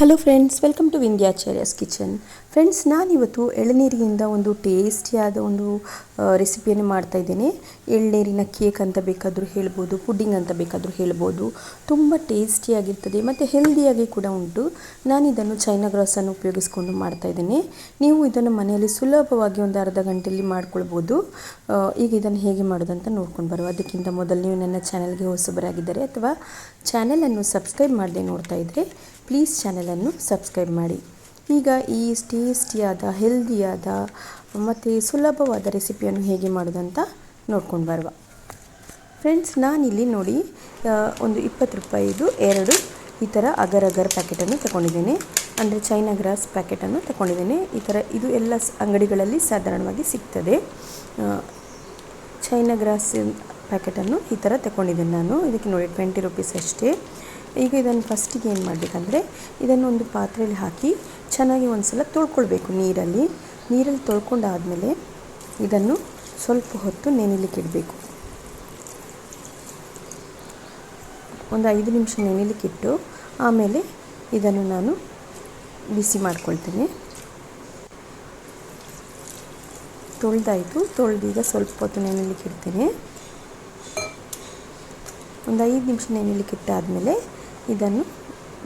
Hello friends welcome to Vindhyacharya's kitchen friends ನಾನಿವತ್ತು ಎಳನೀರಿನಿಂದ ಒಂದು ಟೇಸ್ಟಿಯಾದ ಒಂದು ರೆಸಿಪಿಯನ್ನು ಮಾಡ್ತಾ ಇದ್ದೇನೆ. ಎಳನೀರಿನ ಕೇಕ್ ಅಂತ ಬೇಕಾದರೂ ಹೇಳ್ಬೋದು ಪುಡ್ಡಿಂಗ್ ಅಂತ ಬೇಕಾದರೂ ಹೇಳ್ಬೋದು. ತುಂಬ ಟೇಸ್ಟಿಯಾಗಿರ್ತದೆ ಮತ್ತು ಹೆಲ್ದಿಯಾಗಿ ಕೂಡ ಉಂಟು. ನಾನು ಇದನ್ನು ಚೈನಾ ಗ್ರಾಸನ್ನು ಉಪಯೋಗಿಸ್ಕೊಂಡು ಮಾಡ್ತಾ ಇದ್ದೇನೆ. ನೀವು ಇದನ್ನು ಮನೆಯಲ್ಲಿ ಸುಲಭವಾಗಿ ಒಂದು ಅರ್ಧ ಗಂಟೆಯಲ್ಲಿ ಮಾಡ್ಕೊಳ್ಬೋದು. ಈಗ ಇದನ್ನು ಹೇಗೆ ಮಾಡೋದಂತ ನೋಡ್ಕೊಂಡು ಬರುವ. ಅದಕ್ಕಿಂತ ಮೊದಲು ನೀವು ನನ್ನ ಚಾನಲ್ಗೆ ಹೊಸಬರಾಗಿದ್ದರೆ ಅಥವಾ ಚಾನಲನ್ನು ಸಬ್ಸ್ಕ್ರೈಬ್ ಮಾಡದೆ ನೋಡ್ತಾ ಇದ್ದರೆ ಪ್ಲೀಸ್ ಚಾನಲನ್ನು ಸಬ್ಸ್ಕ್ರೈಬ್ ಮಾಡಿ. ಈಗ ಈ ಟೇಸ್ಟಿಯಾದ ಹೆಲ್ದಿಯಾದ ಮತ್ತು ಸುಲಭವಾದ ರೆಸಿಪಿಯನ್ನು ಹೇಗೆ ಮಾಡೋದಂತ ನೋಡ್ಕೊಂಡು ಬರುವ. ಫ್ರೆಂಡ್ಸ್ ನಾನಿಲ್ಲಿ ನೋಡಿ ಒಂದು ಇಪ್ಪತ್ತು ರೂಪಾಯಿದು ಎರಡು ಈ ಥರ ಅಗರ್ ಅಗರ್ ಪ್ಯಾಕೆಟನ್ನು ತಗೊಂಡಿದ್ದೇನೆ ಅಂದರೆ ಚೈನಾ ಗ್ರಾಸ್ ಪ್ಯಾಕೆಟನ್ನು ತಗೊಂಡಿದ್ದೇನೆ ಈ ಥರ ಇದು ಎಲ್ಲ ಅಂಗಡಿಗಳಲ್ಲಿ ಸಾಧಾರಣವಾಗಿ ಸಿಗ್ತದೆ. ಚೈನಾ ಗ್ರಾಸ್ ಪ್ಯಾಕೆಟನ್ನು ಈ ಥರ ತಗೊಂಡಿದ್ದೇನೆ ನಾನು. ಇದಕ್ಕೆ ನೋಡಿ ಟ್ವೆಂಟಿ ರುಪೀಸ್ ಅಷ್ಟೇ. ಈಗ ಇದನ್ನು ಫಸ್ಟಿಗೆ ಏನು ಮಾಡಬೇಕಂದ್ರೆ, ಇದನ್ನು ಒಂದು ಪಾತ್ರೆಯಲ್ಲಿ ಹಾಕಿ ಚೆನ್ನಾಗಿ ಒಂದು ಸಲ ತೊಳ್ಕೊಳ್ಬೇಕು ನೀರಲ್ಲಿ. ನೀರಲ್ಲಿ ತೊಳ್ಕೊಂಡಾದಮೇಲೆ ಇದನ್ನು ಸ್ವಲ್ಪ ಹೊತ್ತು ನೆನೆಲಿಕ್ಕೆ ಇಡಬೇಕು. ಒಂದು ಐದು ನಿಮಿಷ ನೆನೆಲಿಕ್ಕಿಟ್ಟು ಆಮೇಲೆ ಇದನ್ನು ನಾನು ಬಿಸಿ ಮಾಡ್ಕೊಳ್ತೇನೆ. ತೊಳೆದಾಯಿತು, ತೊಳೆದೀಗ ಸ್ವಲ್ಪ ಹೊತ್ತು ನೆನೆಲಿಕ್ಕೆ ಇಡ್ತೇನೆ. ಒಂದು ಐದು ನಿಮಿಷ ನೆನೆಲಿಕ್ಕೆ ಇಟ್ಟಾದಮೇಲೆ ಇದನ್ನು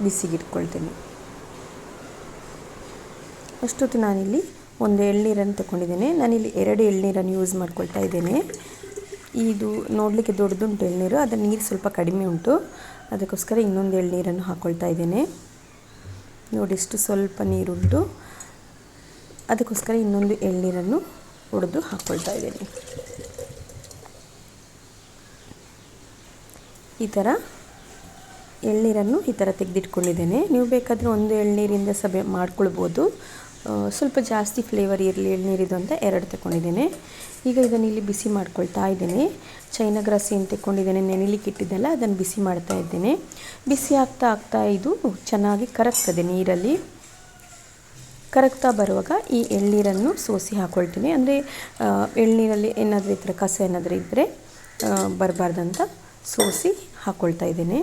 ಬಿಸಿಗಿಟ್ಕೊಳ್ತೀನಿ. ಅಷ್ಟೊತ್ತು ನಾನಿಲ್ಲಿ ಒಂದು ಎಳ್ನೀರನ್ನು ತಗೊಂಡಿದ್ದೇನೆ ನಾನಿಲ್ಲಿ ಎರಡು ಎಳ್ನೀರನ್ನು ಯೂಸ್ ಮಾಡ್ಕೊಳ್ತಾ ಇದ್ದೇನೆ. ಇದು ನೋಡಲಿಕ್ಕೆ ದೊಡ್ಡದುಂಟು ಎಳ್ನೀರು, ಅದರ ನೀರು ಸ್ವಲ್ಪ ಕಡಿಮೆ ಉಂಟು. ಅದಕ್ಕೋಸ್ಕರ ಇನ್ನೊಂದು ಎಳ್ನೀರನ್ನು ಹಾಕ್ಕೊಳ್ತಾ ಇದ್ದೇನೆ. ನೋಡಿ, ಇಷ್ಟು ಸ್ವಲ್ಪ ನೀರುಂಟು. ಅದಕ್ಕೋಸ್ಕರ ಇನ್ನೊಂದು ಎಳ್ನೀರನ್ನು ಒಡೆದು ಹಾಕ್ಕೊಳ್ತಾ ಇದ್ದೇನೆ. ಈ ಥರ ಎಳ್ನೀರನ್ನು ಈ ಥರ ತೆಗೆದಿಟ್ಕೊಂಡಿದ್ದೇನೆ. ನೀವು ಬೇಕಾದರೆ ಒಂದು ಎಳ್ನೀರಿಂದ ಸಭೆ ಮಾಡ್ಕೊಳ್ಬೋದು. ಸ್ವಲ್ಪ ಜಾಸ್ತಿ ಫ್ಲೇವರ್ ಇರಲಿ ಎಳ್ನೀರಿದು ಅಂತ ಎರಡು ತಗೊಂಡಿದ್ದೇನೆ ಈಗ ಇದನ್ನು ಇಲ್ಲಿ ಬಿಸಿ ಮಾಡ್ಕೊಳ್ತಾ ಇದ್ದೇನೆ. ಚೈನಾ ಗ್ರಾಸ್ ಏನು ತೆಕ್ಕೊಂಡಿದ್ದೇನೆ. ನೆನೆಲಿಕ್ಕೆ ಇಟ್ಟಿದ್ದಲ್ಲ ಅದನ್ನು ಬಿಸಿ ಮಾಡ್ತಾ ಇದ್ದೇನೆ. ಬಿಸಿ ಆಗ್ತಾ ಆಗ್ತಾ ಇದು ಚೆನ್ನಾಗಿ ಕರಗ್ತದೆ ನೀರಲ್ಲಿ. ಕರಗ್ತಾ ಬರುವಾಗ ಈ ಎಳ್ನೀರನ್ನು ಸೋಸಿ ಹಾಕ್ಕೊಳ್ತೀನಿ ಅಂದರೆ ಎಳ್ನೀರಲ್ಲಿ ಏನಾದರೂ ಈ ಥರ ಕಸ ಏನಾದರೂ ಇದ್ದರೆ ಬರಬಾರ್ದಂತ ಸೋಸಿ ಹಾಕ್ಕೊಳ್ತಾ ಇದ್ದೇನೆ.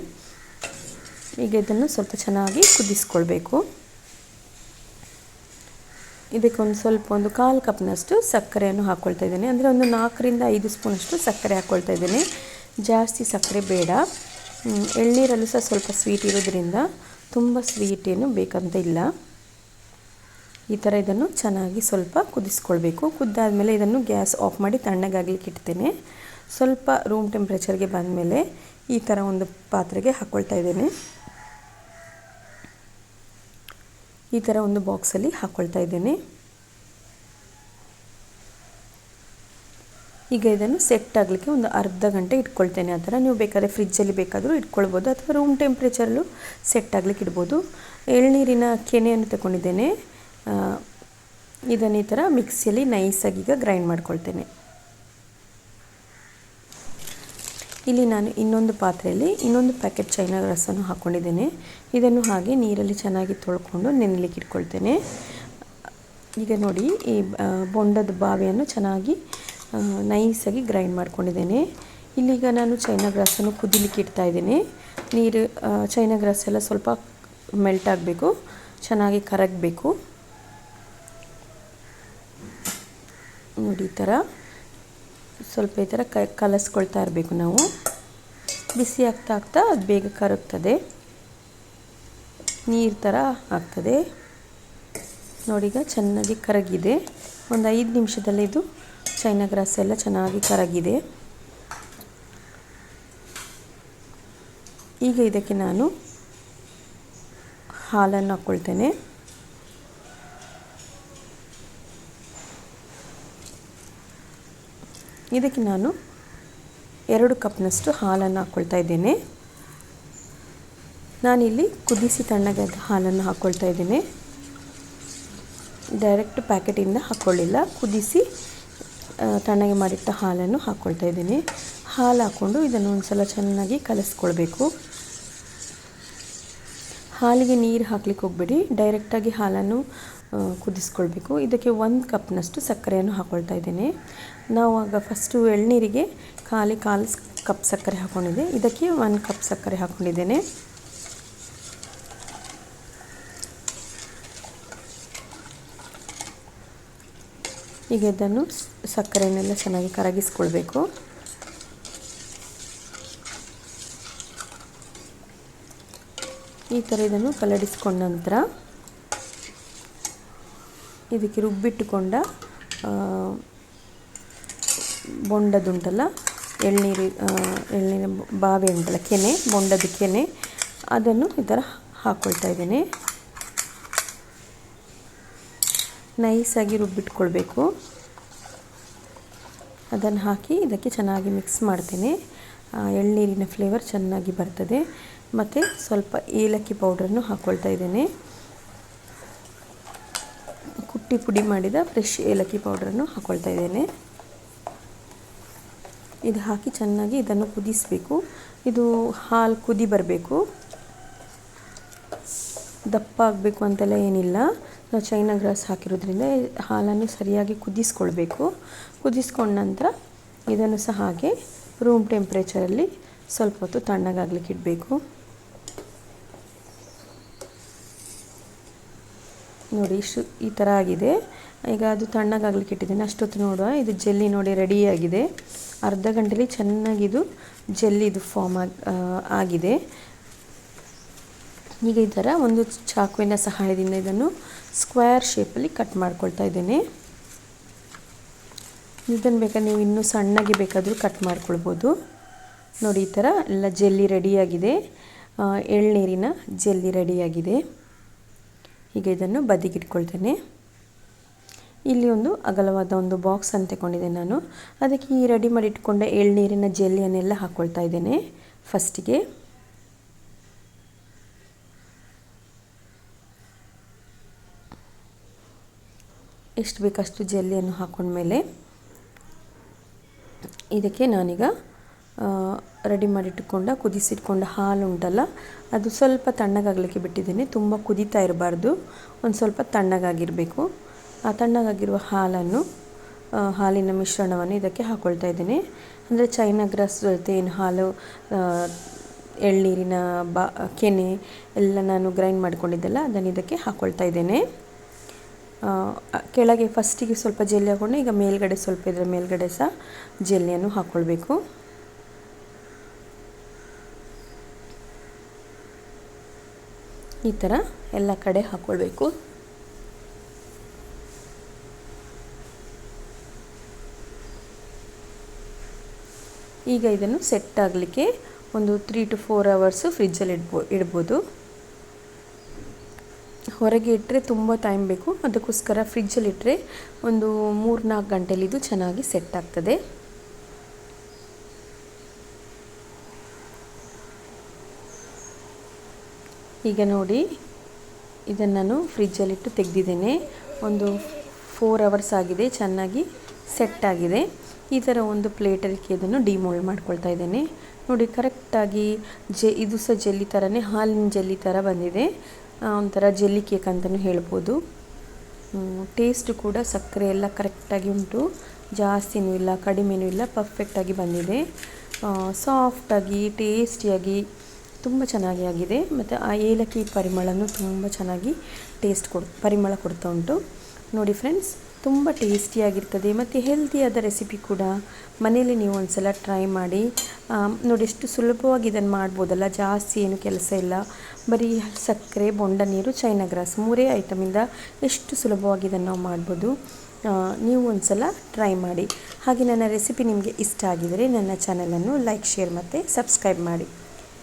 ಈಗ ಇದನ್ನು ಸ್ವಲ್ಪ ಚೆನ್ನಾಗಿ ಕುದಿಸ್ಕೊಳ್ಬೇಕು. ಇದಕ್ಕೊಂದು ಸ್ವಲ್ಪ ಒಂದು ಕಾಲು ಕಪ್ನಷ್ಟು ಸಕ್ಕರೆಯನ್ನು ಹಾಕ್ಕೊಳ್ತಾ ಇದ್ದೀನಿ. ಅಂದರೆ ಒಂದು ನಾಲ್ಕರಿಂದ ಐದು ಸ್ಪೂನಷ್ಟು ಸಕ್ಕರೆ ಹಾಕ್ಕೊಳ್ತಾ ಇದ್ದೀನಿ. ಜಾಸ್ತಿ ಸಕ್ಕರೆ ಬೇಡ. ಎಳ್ನೀರಲ್ಲೂ ಸಹ ಸ್ವಲ್ಪ ಸ್ವೀಟ್ ಇರೋದ್ರಿಂದ ತುಂಬ ಸ್ವೀಟ್ ಏನು ಬೇಕಂತ ಇಲ್ಲ. ಈ ಥರ ಇದನ್ನು ಚೆನ್ನಾಗಿ ಸ್ವಲ್ಪ ಕುದಿಸ್ಕೊಳ್ಬೇಕು. ಕುದ್ದಾದಮೇಲೆ ಇದನ್ನು ಗ್ಯಾಸ್ ಆಫ್ ಮಾಡಿ ತಣ್ಣಗಾಗಲಿಕ್ಕೆ ಇಡ್ತೇನೆ ಸ್ವಲ್ಪ ರೂಮ್ ಟೆಂಪ್ರೇಚರ್ಗೆ ಬಂದಮೇಲೆ ಈ ಥರ ಒಂದು ಪಾತ್ರೆಗೆ ಹಾಕ್ಕೊಳ್ತಾ ಇದ್ದೇನೆ. ಈ ಥರ ಒಂದು ಬಾಕ್ಸಲ್ಲಿ ಹಾಕ್ಕೊಳ್ತಾ ಇದ್ದೇನೆ. ಈಗ ಇದನ್ನು ಸೆಟ್ ಆಗಲಿಕ್ಕೆ ಒಂದು ಅರ್ಧ ಗಂಟೆ ಇಟ್ಕೊಳ್ತೇನೆ. ಆ ಥರ ನೀವು ಬೇಕಾದರೆ ಫ್ರಿಜ್ಜಲ್ಲಿ ಬೇಕಾದರೂ ಇಟ್ಕೊಳ್ಬೋದು. ಅಥವಾ ರೂಮ್ ಟೆಂಪ್ರೇಚರಲ್ಲೂ ಸೆಟ್ ಆಗಲಿಕ್ಕೆ ಇಡ್ಬೋದು. ಎಳ್ನೀರಿನ ಕೆನೆಯನ್ನು ತಗೊಂಡಿದ್ದೇನೆ. ಇದನ್ನು ಈ ಥರ ಮಿಕ್ಸಿಯಲ್ಲಿ ನೈಸಾಗಿ ಈಗ ಗ್ರೈಂಡ್ ಮಾಡ್ಕೊಳ್ತೇನೆ. ಇಲ್ಲಿ ನಾನು ಇನ್ನೊಂದು ಪಾತ್ರೆಯಲ್ಲಿ ಇನ್ನೊಂದು ಪ್ಯಾಕೆಟ್ ಚೈನಾ ರಸನ್ನು ಹಾಕ್ಕೊಂಡಿದ್ದೇನೆ ಇದನ್ನು ಹಾಗೆ ನೀರಲ್ಲಿ ಚೆನ್ನಾಗಿ ತೊಳ್ಕೊಂಡು ನೆನೆಲಿಕ್ಕೆ ಇಟ್ಕೊಳ್ತೇನೆ. ಈಗ ನೋಡಿ, ಈ ಬೊಂಡದ ಬಾವಿಯನ್ನು ಚೆನ್ನಾಗಿ ನೈಸಾಗಿ ಗ್ರೈಂಡ್ ಮಾಡ್ಕೊಂಡಿದ್ದೇನೆ. ಇಲ್ಲಿಗ ನಾನು ಚೈನಾ ಗ್ರಾಸನ್ನು ಕುದಿಲಿಕ್ಕೆ ಇಡ್ತಾ ಇದ್ದೀನಿ. ನೀರು ಚೈನಾ ಗ್ರಾಸ್ ಎಲ್ಲ ಸ್ವಲ್ಪ ಮೆಲ್ಟ್ ಆಗಬೇಕು, ಚೆನ್ನಾಗಿ ಕರಗಬೇಕು. ನೋಡಿ ಈ ಥರ. ಸ್ವಲ್ಪ ಈ ಥರ ಕ ಕಲಸ್ಕೊಳ್ತಾ ಇರಬೇಕು ನಾವು. ಬಿಸಿ ಆಗ್ತಾ ಆಗ್ತಾ ಅದು ಬೇಗ ಕರಗ್ತದೆ. ನೀರು ಥರ ಆಗ್ತದೆ. ನೋಡಿ ಈಗ ಚೆನ್ನಾಗಿ ಕರಗಿದೆ. ಒಂದು ಐದು ನಿಮಿಷದಲ್ಲಿ ಇದು ಚೈನಾ ಗ್ರಾಸ್ ಎಲ್ಲ ಚೆನ್ನಾಗಿ ಕರಗಿದೆ. ಈಗ ಇದಕ್ಕೆ ನಾನು ಹಾಲನ್ನು ಹಾಕ್ಕೊಳ್ತೇನೆ ಇದಕ್ಕೆ ನಾನು ಎರಡು ಕಪ್ನಷ್ಟು ಹಾಲನ್ನು ಹಾಕ್ಕೊಳ್ತಾ ಇದ್ದೇನೆ. ನಾನಿಲ್ಲಿ ಕುದಿಸಿ ತಣ್ಣಗಾದ ಹಾಲನ್ನು ಹಾಕ್ಕೊಳ್ತಾ ಇದ್ದೇನೆ. ಡೈರೆಕ್ಟ್ ಪ್ಯಾಕೆಟಿಂದ ಹಾಕ್ಕೊಳ್ಳಿಲ್ಲ ಕುದಿಸಿ ತಣ್ಣಗೆ ಮಾಡಿಟ್ಟ ಹಾಲನ್ನು ಹಾಕ್ಕೊಳ್ತಾ ಇದ್ದೀನಿ. ಹಾಲು ಹಾಕ್ಕೊಂಡು ಇದನ್ನು ಒಂದು ಸಲ ಚೆನ್ನಾಗಿ ಕಲಸ್ಕೊಳ್ಬೇಕು. ಹಾಲಿಗೆ ನೀರು ಹಾಕ್ಲಿಕ್ಕೆ ಹೋಗಬೇಡಿ. ಡೈರೆಕ್ಟಾಗಿ ಹಾಲನ್ನು ಕುದಿಸ್ಕೊಳ್ಬೇಕು. ಇದಕ್ಕೆ ಒಂದು ಕಪ್ನಷ್ಟು ಸಕ್ಕರೆಯನ್ನು ಹಾಕ್ಕೊಳ್ತಾ ಇದ್ದೇನೆ. ನಾವು ಆಗ ಫಸ್ಟು ಎಳ್ನೀರಿಗೆ ಖಾಲಿ ಕಾಲು ಕಪ್ ಸಕ್ಕರೆ ಹಾಕ್ಕೊಂಡಿದ್ದೆ ಇದಕ್ಕೆ ಒಂದು ಕಪ್ ಸಕ್ಕರೆ ಹಾಕ್ಕೊಂಡಿದ್ದೇನೆ ಈಗ ಇದನ್ನು ಸಕ್ಕರೆನೆಲ್ಲ ಚೆನ್ನಾಗಿ ಕರಗಿಸ್ಕೊಳ್ಬೇಕು. ಈ ಥರ ಇದನ್ನು ಕಲಡಿಸ್ಕೊಂಡ ನಂತರ ಇದಕ್ಕೆ ರುಬ್ಬಿಟ್ಟುಕೊಂಡ ಬೊಂಡದುಂಟಲ್ಲ, ಎಳ್ನೀರು ಎಳ್ನೀರಿನ ಬಾವಿ ಉಂಟಲ್ಲ, ಕೆನೆ ಬೊಂಡದ ಕೆನೆ, ಅದನ್ನು ಈ ಥರ ಹಾಕ್ಕೊಳ್ತಾ ಇದ್ದೇನೆ. ನೈಸಾಗಿ ರುಬ್ಬಿಟ್ಕೊಳ್ಬೇಕು. ಅದನ್ನು ಹಾಕಿ ಇದಕ್ಕೆ ಚೆನ್ನಾಗಿ ಮಿಕ್ಸ್ ಮಾಡ್ತೇನೆ. ಎಳ್ನೀರಿನ ಫ್ಲೇವರ್ ಚೆನ್ನಾಗಿ ಬರ್ತದೆ. ಮತ್ತು ಸ್ವಲ್ಪ ಏಲಕ್ಕಿ ಪೌಡ್ರನ್ನು ಹಾಕ್ಕೊಳ್ತಾ ಇದ್ದೇನೆ. ಕುಟ್ಟಿ ಪುಡಿ ಮಾಡಿದ ಫ್ರೆಶ್ ಏಲಕ್ಕಿ ಪೌಡ್ರನ್ನು ಹಾಕ್ಕೊಳ್ತಾ ಇದ್ದೇನೆ. ಇದು ಹಾಕಿ ಚೆನ್ನಾಗಿ ಇದನ್ನು ಕುದಿಸಬೇಕು. ಇದು ಹಾಲು ಕುದಿ ಬರಬೇಕು. ದಪ್ಪ ಆಗಬೇಕು ಅಂತೆಲ್ಲ ಏನಿಲ್ಲ. ನಾವು ಚೈನಾ ಗ್ರಾಸ್ ಹಾಕಿರೋದ್ರಿಂದ ಹಾಲನ್ನು ಸರಿಯಾಗಿ ಕುದಿಸ್ಕೊಳ್ಬೇಕು. ಕುದಿಸ್ಕೊಂಡ ನಂತರ ಇದನ್ನು ಸಹ ಹಾಗೆ ರೂಮ್ ಟೆಂಪ್ರೇಚರಲ್ಲಿ ಸ್ವಲ್ಪ ಹೊತ್ತು ತಣ್ಣಗಾಗ್ಲಿಕ್ಕೆ ಇಡಬೇಕು. ನೋಡಿ ಇಷ್ಟು ಈ ಥರ ಆಗಿದೆ. ಈಗ ಅದು ತಣ್ಣಗಾಗ್ಲಿಕ್ಕೆ ಇಟ್ಟಿದ್ದೀನಿ. ಅಷ್ಟೊತ್ತು ನೋಡುವ. ಇದು ಜೆಲ್ಲಿ ನೋಡಿ ರೆಡಿಯಾಗಿದೆ ಅರ್ಧ ಗಂಟೆಲಿ ಚೆನ್ನಾಗಿದು ಜೆಲ್ಲಿ ಇದು ಫಾರ್ಮ್ ಆಗಿ ಆಗಿದೆ. ಈಗ ಈ ಥರ ಒಂದು ಚಾಕುವಿನ ಸಹಾಯದಿಂದ ಇದನ್ನು ಸ್ಕ್ವೇರ್ ಶೇಪಲ್ಲಿ ಕಟ್ ಮಾಡ್ಕೊಳ್ತಾ ಇದ್ದೇನೆ. ಇದನ್ನು ಬೇಕಾದ್ರೆ ನೀವು ಇನ್ನೂ ಸಣ್ಣಗೆ ಬೇಕಾದರೂ ಕಟ್ ಮಾಡ್ಕೊಳ್ಬೋದು. ನೋಡಿ, ಈ ಥರ ಎಲ್ಲ ಜೆಲ್ಲಿ ರೆಡಿಯಾಗಿದೆ ಎಳ್ನೀರಿನ ಜೆಲ್ಲಿ ರೆಡಿಯಾಗಿದೆ ಈಗ ಇದನ್ನು ಬದಿಗಿಟ್ಕೊಳ್ತೇನೆ. ಇಲ್ಲಿ ಒಂದು ಅಗಲವಾದ ಒಂದು ಬಾಕ್ಸ್ ಅಂತ ತಗೊಂಡಿದ್ದೆ ನಾನು. ಅದಕ್ಕೆ ಈ ರೆಡಿ ಮಾಡಿ ಇಟ್ಕೊಂಡ ಎಳ್ನೀರಿನ ಜೆಲ್ಲಿಯನ್ನೆಲ್ಲ ಹಾಕ್ಕೊಳ್ತಾ ಇದ್ದೇನೆ. ಫಸ್ಟಿಗೆ ಎಷ್ಟು ಬೇಕಷ್ಟು ಜೆಲ್ಲಿಯನ್ನು ಹಾಕೊಂಡ್ಮೇಲೆ ಇದಕ್ಕೆ ನಾನೀಗ ರೆಡಿ ಮಾಡಿಟ್ಟುಕೊಂಡ, ಕುದಿಸಿಟ್ಕೊಂಡ ಹಾಲು ಉಂಟಲ್ಲ ಅದು ಸ್ವಲ್ಪ ತಣ್ಣಗಾಗಲಿಕ್ಕೆ ಬಿಟ್ಟಿದ್ದೀನಿ. ತುಂಬ ಕುದೀತಾ ಇರಬಾರ್ದು. ಒಂದು ಸ್ವಲ್ಪ ತಣ್ಣಗಾಗಿರಬೇಕು. ಆ ತಣ್ಣಗಾಗಿರುವ ಹಾಲನ್ನು ಹಾಲಿನ ಮಿಶ್ರಣವನ್ನು ಇದಕ್ಕೆ ಹಾಕ್ಕೊಳ್ತಾ ಇದ್ದೀನಿ. ಅಂದರೆ ಚೈನಾ ಗ್ರಾಸ್ ಜೊತೆ ಏನು ಹಾಲು ಎಳ್ನೀರಿನ ಬಾ, ಕೆನೆ ಎಲ್ಲ ನಾನು ಗ್ರೈಂಡ್ ಮಾಡ್ಕೊಂಡಿದ್ದೆಲ್ಲ, ಅದನ್ನು ಇದಕ್ಕೆ ಹಾಕ್ಕೊಳ್ತಾ ಇದ್ದೇನೆ. ಕೆಳಗೆ ಫಸ್ಟಿಗೆ ಸ್ವಲ್ಪ ಜೆಲ್ಲಿ ಹಾಕ್ಕೊಂಡು ಈಗ ಮೇಲ್ಗಡೆ ಸ್ವಲ್ಪ ಇದರ ಮೇಲ್ಗಡೆ ಸಹ ಜೆಲ್ಲಿಯನ್ನು ಹಾಕ್ಕೊಳ್ಬೇಕು ಈ ಥರ ಎಲ್ಲ ಕಡೆ ಹಾಕ್ಕೊಳ್ಬೇಕು ಈಗ ಇದನ್ನು ಸೆಟ್ ಆಗಲಿಕ್ಕೆ ಒಂದು ತ್ರೀ ಟು ಫೋರ್ ಅವರ್ಸು ಫ್ರಿಜ್ಜಲ್ಲಿ ಇಡ್ಬೋ, ಇಡ್ಬೋದು. ಹೊರಗೆ ಇಟ್ಟರೆ ತುಂಬ ಟೈಮ್ ಬೇಕು. ಅದಕ್ಕೋಸ್ಕರ ಫ್ರಿಜ್ಜಲ್ಲಿ ಇಟ್ಟರೆ ಒಂದು ಮೂರು ನಾಲ್ಕು ಗಂಟೆಲಿ ಇದು ಚೆನ್ನಾಗಿ ಸೆಟ್ ಆಗ್ತದೆ. ಈಗ ನೋಡಿ, ಇದನ್ನು ನಾನು ಫ್ರಿಜ್ಜಲ್ಲಿಟ್ಟು ತೆಗೆದಿದ್ದೇನೆ. ಒಂದು ಫೋರ್ ಅವರ್ಸ್ ಆಗಿದೆ, ಚೆನ್ನಾಗಿ ಸೆಟ್ ಆಗಿದೆ. ಈ ಥರ ಒಂದು ಪ್ಲೇಟಲ್ಲಿ ಇದನ್ನು ಡಿಮೋಲ್ಡ್ ಮಾಡ್ಕೊಳ್ತಾ ಇದ್ದೇನೆ. ನೋಡಿ ಕರೆಕ್ಟಾಗಿ ಜೆ ಇದು ಸಹ ಜೆಲ್ಲಿ ಥರನೇ ಹಾಲಿನ ಜೆಲ್ಲಿ ಥರ ಬಂದಿದೆ. ಒಂಥರ ಜೆಲ್ಲಿ ಕೇಕ್ ಅಂತಲೂ ಹೇಳ್ಬೋದು. ಟೇಸ್ಟ್ ಕೂಡ ಸಕ್ಕರೆ ಎಲ್ಲ ಕರೆಕ್ಟಾಗಿ ಉಂಟು. ಜಾಸ್ತಿನೂ ಇಲ್ಲ, ಕಡಿಮೆನೂ ಇಲ್ಲ ಪರ್ಫೆಕ್ಟಾಗಿ ಬಂದಿದೆ. ಸಾಫ್ಟಾಗಿ ಟೇಸ್ಟಿಯಾಗಿ ತುಂಬ ಚೆನ್ನಾಗಿ ಆಗಿದೆ. ಮತ್ತು ಆ ಏಲಕ್ಕಿ ಪರಿಮಳನೂ ತುಂಬ ಚೆನ್ನಾಗಿ ಟೇಸ್ಟ್ ಕೊಡ್, ಪರಿಮಳ ಕೊಡ್ತಾ ಉಂಟು. ನೋಡಿ ಫ್ರೆಂಡ್ಸ್ ತುಂಬ ಟೇಸ್ಟಿಯಾಗಿರ್ತದೆ ಮತ್ತು ಹೆಲ್ದಿಯಾದ ರೆಸಿಪಿ ಕೂಡ ಮನೇಲಿ ನೀವು ಒಂದ್ಸಲ ಟ್ರೈ ಮಾಡಿ. ನೋಡಿ ಎಷ್ಟು ಸುಲಭವಾಗಿ ಇದನ್ನು ಮಾಡ್ಬೋದಲ್ಲ, ಜಾಸ್ತಿ ಏನು ಕೆಲಸ ಇಲ್ಲ. ಬರೀ ಸಕ್ಕರೆ, ಬೊಂಡ ನೀರು ಚೈನಾ ಗ್ರಾಸ್ ಮೂರೇ ಐಟಮಿಂದ ಎಷ್ಟು ಸುಲಭವಾಗಿ ಇದನ್ನು ನಾವು ಮಾಡ್ಬೋದು. ನೀವು ಒಂದು ಸಲ ಟ್ರೈ ಮಾಡಿ. ಹಾಗೆ ನನ್ನ ರೆಸಿಪಿ ನಿಮಗೆ ಇಷ್ಟ ಆಗಿದರೆ ನನ್ನ ಚಾನಲನ್ನು ಲೈಕ್ ಶೇರ್ ಮತ್ತು ಸಬ್ಸ್ಕ್ರೈಬ್ ಮಾಡಿ.